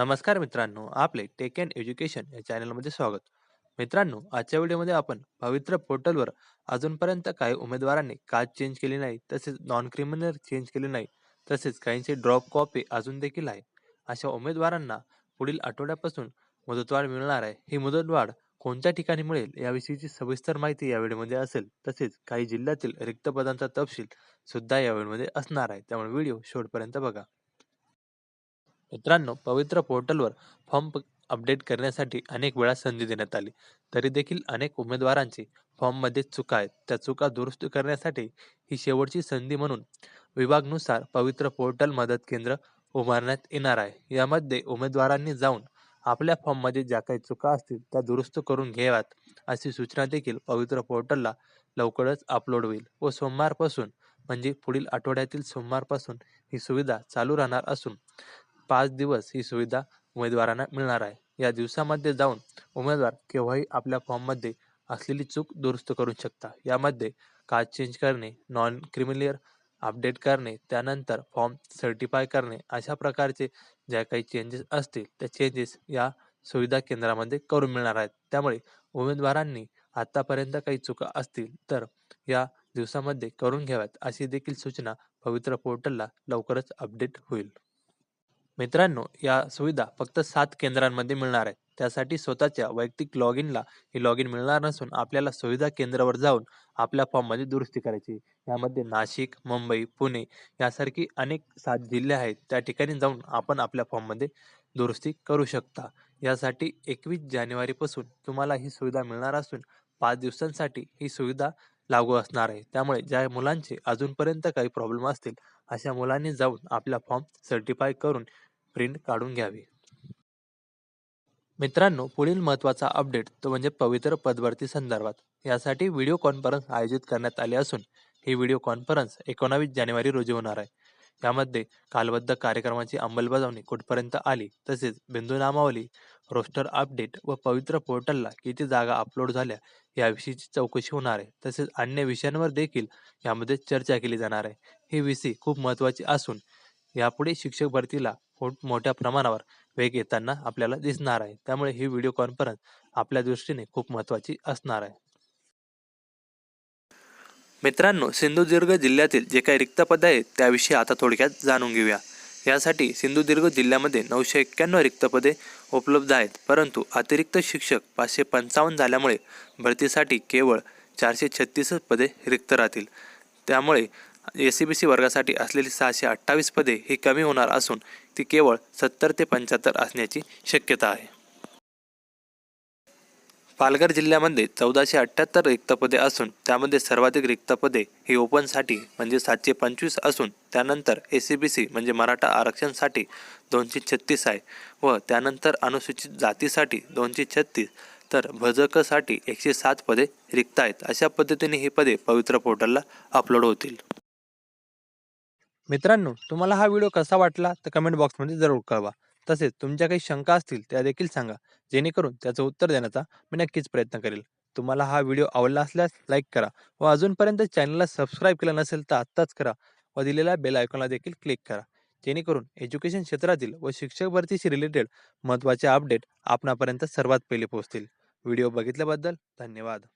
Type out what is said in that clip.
नमस्कार मित्रांनो आपले टेक अँड एज्युकेशन या चॅनलमध्ये स्वागत. मित्रांनो आजच्या व्हिडिओमध्ये आपण पवित्र पोर्टलवर अजूनपर्यंत काही उमेदवारांनी कास्ट चेंज केली नाही तसेच नॉन क्रिमिनल चेंज केले नाही तसेच काहींचे ड्रॉप कॉपी अजून देखील आहे. अशा उमेदवारांना पुढील आठवड्यापासून मुदतवाढ मिळणार आहे ही मुदतवाढ कोणत्या ठिकाणी मिळेल याविषयीची सविस्तर माहिती या व्हिडिओमध्ये असेल तसेच काही जिल्ह्यातील रिक्त पदांचा तपशील सुद्धा या व्हिडिओमध्ये असणार आहे त्यामुळे व्हिडिओ शेवटपर्यंत बघा. मित्रांनो पवित्र पोर्टलवर फॉर्म अपडेट करण्यासाठी अनेक वेळा संधी देण्यात आली. तरी देखील अनेक उमेदवारांची फॉर्ममध्ये चुका आहेत. त्या चुका दुरुस्त करण्यासाठी ही शेवटची संधी म्हणून विभागनुसार पवित्र पोर्टल मदत केंद्र उभारण्यात येणार आहे. यामध्ये उमेदवारांनी जाऊन आपल्या फॉर्ममध्ये ज्या काही चुका असतील त्या दुरुस्त करून घ्याव्यात अशी सूचना देखील पवित्र पोर्टलला लवकरच अपलोड होईल व सोमवारपासून म्हणजे पुढील आठवड्यातील सोमवारपासून ही सुविधा चालू राहणार असून पाच दिवस ही सुविधा उमेदवारांना मिळणार आहे. या दिवसामध्ये जाऊन उमेदवार केव्हाही आपल्या फॉर्ममध्ये असलेली चूक दुरुस्त करू शकता. यामध्ये कास्ट चेंज करणे नॉन क्रिमिलियर अपडेट करणे त्यानंतर फॉर्म सर्टिफाय करणे अशा प्रकारचे ज्या काही चेंजेस असतील त्या चेंजेस या सुविधा केंद्रामध्ये करून मिळणार आहेत. त्यामुळे उमेदवारांनी आतापर्यंत काही चुका असतील तर या दिवसामध्ये करून घ्याव्यात अशी देखील सूचना पवित्र पोर्टलला लवकरच अपडेट होईल. मित्रांनो या सुविधा फक्त सात केंद्रांमध्ये मिळणार आहेत. त्यासाठी स्वतःच्या वैयक्तिक लॉग इनला हे लॉग इन मिळणार नसून आपल्याला सुविधा केंद्रावर जाऊन आपल्या फॉर्ममध्ये दुरुस्ती करायची यामध्ये नाशिक मुंबई पुणे यासारखी अनेक सात जिल्हे आहेत. त्या ठिकाणी जाऊन आपण आपल्या फॉर्ममध्ये दुरुस्ती करू शकता. यासाठी एकवीस जानेवारीपासून तुम्हाला ही सुविधा मिळणार असून पाच दिवसांसाठी ही सुविधा लागू असणार आहे. त्यामुळे ज्या मुलांचे अजूनपर्यंत काही प्रॉब्लेम असतील अशा मुलांनी जाऊन आपला फॉर्म सर्टिफाय करून प्रिंट काढून घ्यावी. मित्रांनो पुढील महत्त्वाचा अपडेट तो म्हणजे पवित्र पदवर्ती संदर्भात. यासाठी व्हिडिओ कॉन्फरन्स आयोजित करण्यात आली असून ही व्हिडिओ कॉन्फरन्स एकोणावीस जानेवारी रोजी होणार आहे. यामध्ये कालबद्ध कार्यक्रमाची अंमलबजावणी कुठपर्यंत आली तसेच बिंदू नामावली रोस्टर अपडेट व पवित्र पोर्टलला किती जागा अपलोड झाल्या याविषयीची चौकशी होणार आहे. तसेच अन्य विषयांवर देखील यामध्ये चर्चा केली जाणार आहे. ही विषय खूप महत्त्वाची असून यापुढे शिक्षक भरतीला मोठ्या प्रमाणावर वेग येताना आपल्याला दिसणार आहे. त्यामुळे ही व्हिडिओ कॉन्फरन्स आपल्या दृष्टीने खूप महत्त्वाची असणार आहे. मित्रांनो सिंधुदुर्ग जिल्ह्यातील जे काही रिक्त पद आहेत त्याविषयी आता थोडक्यात जाणून घेऊया. यासाठी सिंधुदुर्ग जिल्ह्यामध्ये नऊशे एक्क्याण्णव रिक्त पदे उपलब्ध आहेत. परंतु अतिरिक्त शिक्षक पाचशे पंचावन्न झाल्यामुळे भरतीसाठी केवळ चारशे छत्तीसच पदे रिक्त राहतील. त्यामुळे एस सी बी सी वर्गासाठी असलेली सहाशे अठ्ठावीस पदे ही कमी होणार असून ती केवळ सत्तर ते पंच्याहत्तर असण्याची शक्यता आहे. पालघर जिल्ह्यामध्ये चौदाशे अठ्ठ्याहत्तर रिक्त पदे असून त्यामध्ये सर्वाधिक रिक्त पदे ही ओपनसाठी म्हणजे सातशे पंचवीस असून त्यानंतर ए सी बी सी म्हणजे मराठा आरक्षणसाठी दोनशे छत्तीस आहे व त्यानंतर अनुसूचित जातीसाठी दोनशे छत्तीस तर भजकसाठी एकशे सात पदे रिक्त आहेत. अशा पद्धतीने ही पदे पवित्र पोर्टलला अपलोड होतील. मित्रांनो तुम्हाला हा व्हिडिओ कसा वाटला तर कमेंट बॉक्समध्ये जरूर कळवा. तसेच तुमच्या काही शंका असतील त्या देखील सांगा जेणेकरून त्याचं उत्तर देण्याचा मी नक्कीच प्रयत्न करेल. तुम्हाला हा व्हिडिओ आवडला असल्यास लाईक करा व अजूनपर्यंत चॅनलला सबस्क्राईब केलं नसेल तर आत्ताच करा व दिलेल्या बेल आयकॉनला देखील क्लिक करा. जेणेकरून एज्युकेशन क्षेत्रातील व शिक्षक भरतीशी रिलेटेड महत्त्वाचे अपडेट आपणापर्यंत सर्वात पहिले पोहोचतील. व्हिडिओ बघितल्याबद्दल धन्यवाद.